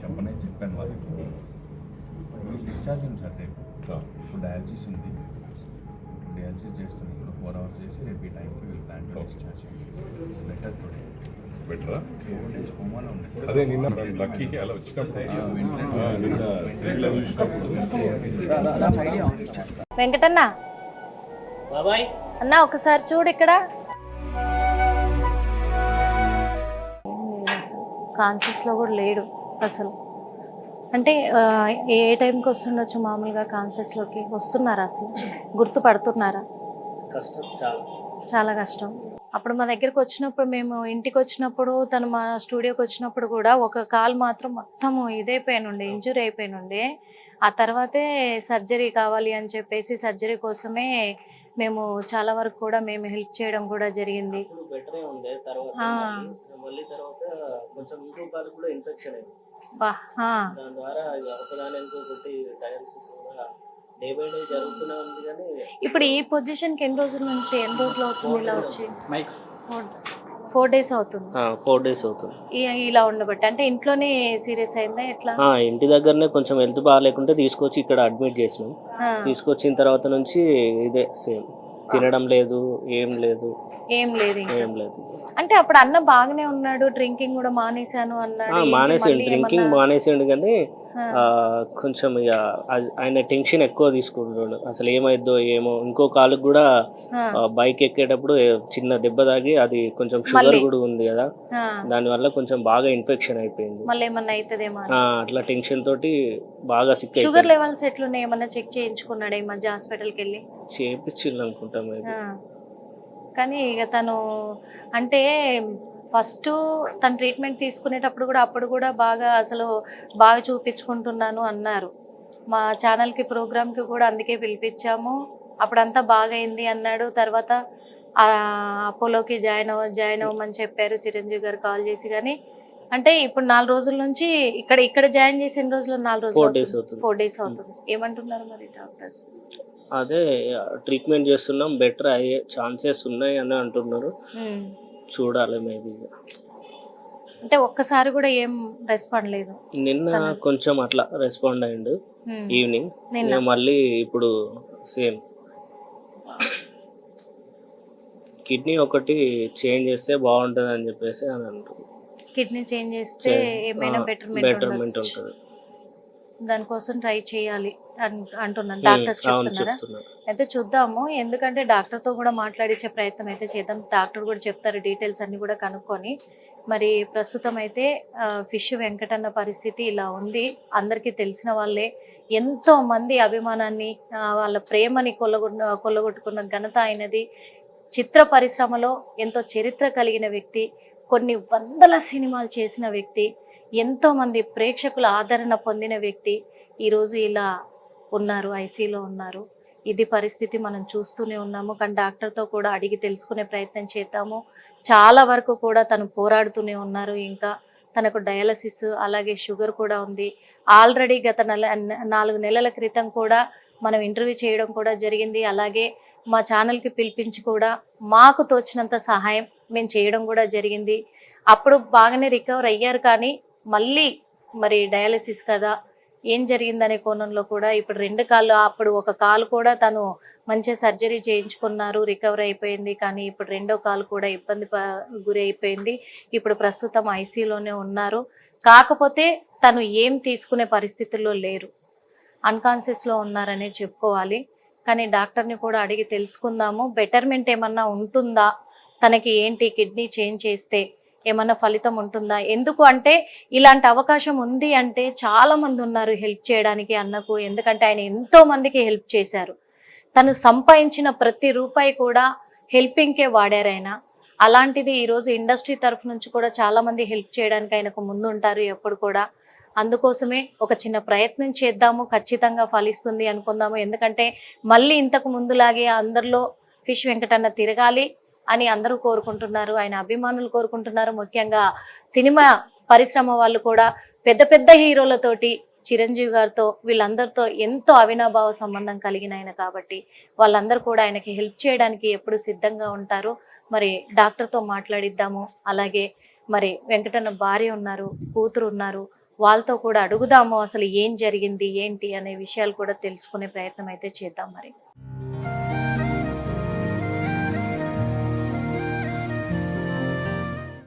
చెప్పనే చెప్పాను వాళ్ళకి వీళ్ళు డిశ్చార్జ్ అయింది సార్ రేపు ఇప్పుడు డయాలసిస్ ఉంది డయాలసిస్ ఇప్పుడు ఫోర్ అవర్స్ చేసి రేపు ఈ టైంకి వీళ్ళు ప్లాన్ డిశ్చార్జ్ బెటర్ టుడే బెటరా ఉంది. అదే నిన్న లక్కీ అలా వచ్చినప్పుడు వెంకటన్న అన్న ఒకసారి చూడు ఇక్కడ కాన్షియస్లో కూడా లేడు అసలు. అంటే ఏ టైంకి వస్తుండొచ్చు మామూలుగా కాన్షియస్లోకి? వస్తున్నారా అసలు? గుర్తుపడుతున్నారా? కష్టం చాలా. చాలా కష్టం. అప్పుడు మా దగ్గరికి వచ్చినప్పుడు మేము ఇంటికి వచ్చినప్పుడు తను మా స్టూడియోకి వచ్చినప్పుడు కూడా ఒక కాల్ మాత్రం మొత్తం ఇదైపోయినుండే ఇంజురీ అయిపోయినుండే ఆ తర్వాతే సర్జరీ కావాలి అని చెప్పేసి సర్జరీ కోసమే మేము చాలా వరకు కూడా మేము హెల్ప్ చేయడం కూడా జరిగింది. మళ్ళీ- తర్వాత కొంచెం ఇంకో కాలు కూడా ఇన్ఫెక్షన్ అయింది. దాని ద్వారా ఒకదాని ఇంకొకటి డయాలసిస్ కూడా డే బై డే జరుగుతూనే ఉంది కానీ ఇప్పుడు ఈ పొజిషన్కి ఎన్ని రోజుల నుంచి ఎన్ని రోజులు అవుతుంది ఇలా వచ్చి? ఫోర్ డేస్ అవుతుంది. ఫోర్ డేస్ అవుతుంది. ఇలా ఉండబట్టి అంటే ఇంట్లోనే సీరియస్ అయిందా ఎట్లా? ఆ, ఇంటి దగ్గరనే కొంచెం హెల్త్ బాగాలేకుంటే తీసుకొచ్చి ఇక్కడ అడ్మిట్ చేసినాం. తీసుకొచ్చిన తర్వాత నుంచి ఇదే సేమ్ తినడం లేదు ఏం లేదు. ఏం లేదు ఏం లేదు. అంటే అప్పుడు అన్న బాగానే ఉన్నాడు డ్రింకింగ్ కూడా మానేశాను అన్నాడు మానేసిండు డ్రింకింగ్ మానేసిండు కానీ కొంచెం ఇక ఆయన టెన్షన్ ఎక్కువ తీసుకుంటున్నాడు. అసలు ఏమైద్దో ఏమో. ఇంకో కాలుకి కూడా బైక్ ఎక్కేటప్పుడు చిన్న దెబ్బ తాగి అది కొంచెం షుగర్? కూడా ఉంది కదా. ఆ, దానివల్ల కొంచెం బాగా ఇన్ఫెక్షన్ అయిపోయింది. అట్లా టెన్షన్ తోటి బాగా సిక్ షుగర్ లెవెల్స్ ఎట్లున్నాయి? ఏమన్నా చెక్ చేయించుకున్నాడు ఈ మధ్య హాస్పిటల్కి వెళ్ళి చేపించింది అనుకుంటాం. కానీ ఇక తను అంటే ఫస్ట్ తను ట్రీట్మెంట్ తీసుకునేటప్పుడు కూడా అప్పుడు కూడా బాగా అసలు బాగా చూపించుకుంటున్నాను అన్నారు. మా ఛానల్కి ప్రోగ్రామ్కి కూడా అందుకే పిలిపించాము. అప్పుడంతా బాగా అయింది అన్నాడు. తర్వాత అపోలోకి జాయిన్ అవ్వ జాయిన్ అవ్వమని చెప్పారు చిరంజీవి గారు కాల్ చేసి కానీ అంటే ఇప్పుడు నాలుగు రోజుల నుంచి ఇక్కడ ఇక్కడ జాయిన్ చేసిన రోజులు? నాలుగు ఫోర్ రోజులు డేస్ అవుతుంది. ఫోర్ డేస్ అవుతుంది. ఏమంటున్నారు మరి డాక్టర్స్? అదే ట్రీట్మెంట్ చేస్తున్నాం. బెటర్ అయ్యే ఛాన్సెస్ ఉన్నాయి అని అంటున్నారు. చూడాలి మేబీ. అంటే ఒక్కసారి కూడా ఏం రెస్పాండ్ లేదు. నిన్న కొంచెం అట్లా రెస్పాండ్ అయ్యిండు. ఈవినింగ్ నిన్న. మళ్ళీ ఇప్పుడు సేమ్ కిడ్నీ ఒకటి చేంజ్ చేస్తే బాగుంటుంది అని చెప్పేసి అని అంటారు. కిడ్నీ చేంజ్ చేస్తే ఏమైనా బెటర్మెంట్ బెటర్మెంట్ ఉంటుంది. దానికోసం ట్రై చేయాలి ఉమ్, డాక్టర్స్ చెప్తున్నారా? అయితే చూద్దాము. ఎందుకంటే డాక్టర్తో కూడా మాట్లాడించే ప్రయత్నం అయితే చేద్దాం. డాక్టర్ కూడా చెప్తారు డీటెయిల్స్ అన్ని కూడా కనుక్కొని. మరి ప్రస్తుతం అయితే ఫిష్ వెంకటన్న పరిస్థితి ఇలా ఉంది. అందరికీ తెలిసిన వాళ్ళే. ఎంతో మంది అభిమానాన్ని వాళ్ళ ప్రేమని కొల్లగొట్ట కొల్లగొట్టుకున్న ఘనత అయినది చిత్ర పరిశ్రమలో ఎంతో చరిత్ర కలిగిన వ్యక్తి కొన్ని వందల సినిమాలు చేసిన వ్యక్తి ఎంతో మంది ప్రేక్షకుల ఆదరణ పొందిన వ్యక్తి ఈరోజు ఇలా ఉన్నారు ఐసీలో ఉన్నారు. ఇది పరిస్థితి మనం చూస్తూనే ఉన్నాము. కానీ డాక్టర్తో కూడా అడిగి తెలుసుకునే ప్రయత్నం చేద్దాము. చాలా వరకు కూడా తను పోరాడుతూనే ఉన్నారు. ఇంకా తనకు డయాలసిస్ అలాగే షుగర్ కూడా ఉంది. ఆల్రెడీ గత నెల నాలుగు నెలల క్రితం కూడా మనం ఇంటర్వ్యూ చేయడం కూడా జరిగింది. అలాగే మా ఛానల్కి పిలిపించి కూడా మాకు తోచినంత సహాయం మేము చేయడం కూడా జరిగింది. అప్పుడు బాగానే రికవర్ అయ్యారు కానీ మళ్ళీ మరి డయాలసిస్ కదా ఏం జరిగిందనే కోణంలో కూడా ఇప్పుడు రెండు కాళ్ళు అప్పుడు ఒక కాలు కూడా తను మంచిగా సర్జరీ చేయించుకున్నారు రికవర్ అయిపోయింది. కానీ ఇప్పుడు రెండో కాలు కూడా ఇబ్బంది గురి అయిపోయింది. ఇప్పుడు ప్రస్తుతం ఐసీలోనే ఉన్నారు. కాకపోతే తను ఏం తీసుకునే పరిస్థితుల్లో లేరు. అన్కాన్షియస్లో ఉన్నారనే చెప్పుకోవాలి. కానీ డాక్టర్ని కూడా అడిగి తెలుసుకుందాము. బెటర్మెంట్ ఏమన్నా ఉంటుందా? తనకి ఏంటి కిడ్నీ చేంజ్ చేస్తే? ఏమన్నా ఫలితం ఉంటుందా? ఎందుకు అంటే ఇలాంటి అవకాశం ఉంది అంటే చాలా మంది ఉన్నారు హెల్ప్ చేయడానికి అన్నకు ఎందుకంటే ఆయన ఎంతో మందికి హెల్ప్ చేశారు. తను సంపాదించిన ప్రతి రూపాయి కూడా హెల్పింగ్కే వాడారు ఆయన. అలాంటిది ఈరోజు ఇండస్ట్రీ తరఫు నుంచి కూడా చాలా మంది హెల్ప్ చేయడానికి ఆయనకు ముందు ఉంటారు ఎప్పుడు కూడా. అందుకోసమే ఒక చిన్న ప్రయత్నం చేద్దాము ఖచ్చితంగా ఫలిస్తుంది అనుకుందాము. ఎందుకంటే మళ్ళీ ఇంతకు ముందులాగే అందరిలో ఫిష్ వెంకటన్న తిరగాలి. అని అందరూ కోరుకుంటున్నారు ఆయన అభిమానులు కోరుకుంటున్నారు. ముఖ్యంగా సినిమా పరిశ్రమ వాళ్ళు కూడా పెద్ద పెద్ద హీరోలతోటి చిరంజీవి గారితో వీళ్ళందరితో ఎంతో అవినాభావ సంబంధం కలిగిన ఆయన కాబట్టి వాళ్ళందరూ కూడా ఆయనకి హెల్ప్ చేయడానికి ఎప్పుడు సిద్ధంగా ఉంటారు. మరి డాక్టర్తో మాట్లాడిద్దాము. అలాగే మరి వెంకటన్న భార్య ఉన్నారు కూతురు ఉన్నారు. వాళ్ళతో కూడా అడుగుదాము అసలు ఏం జరిగింది ఏంటి అనే విషయాలు కూడా తెలుసుకునే ప్రయత్నం అయితే చేద్దాం మరి.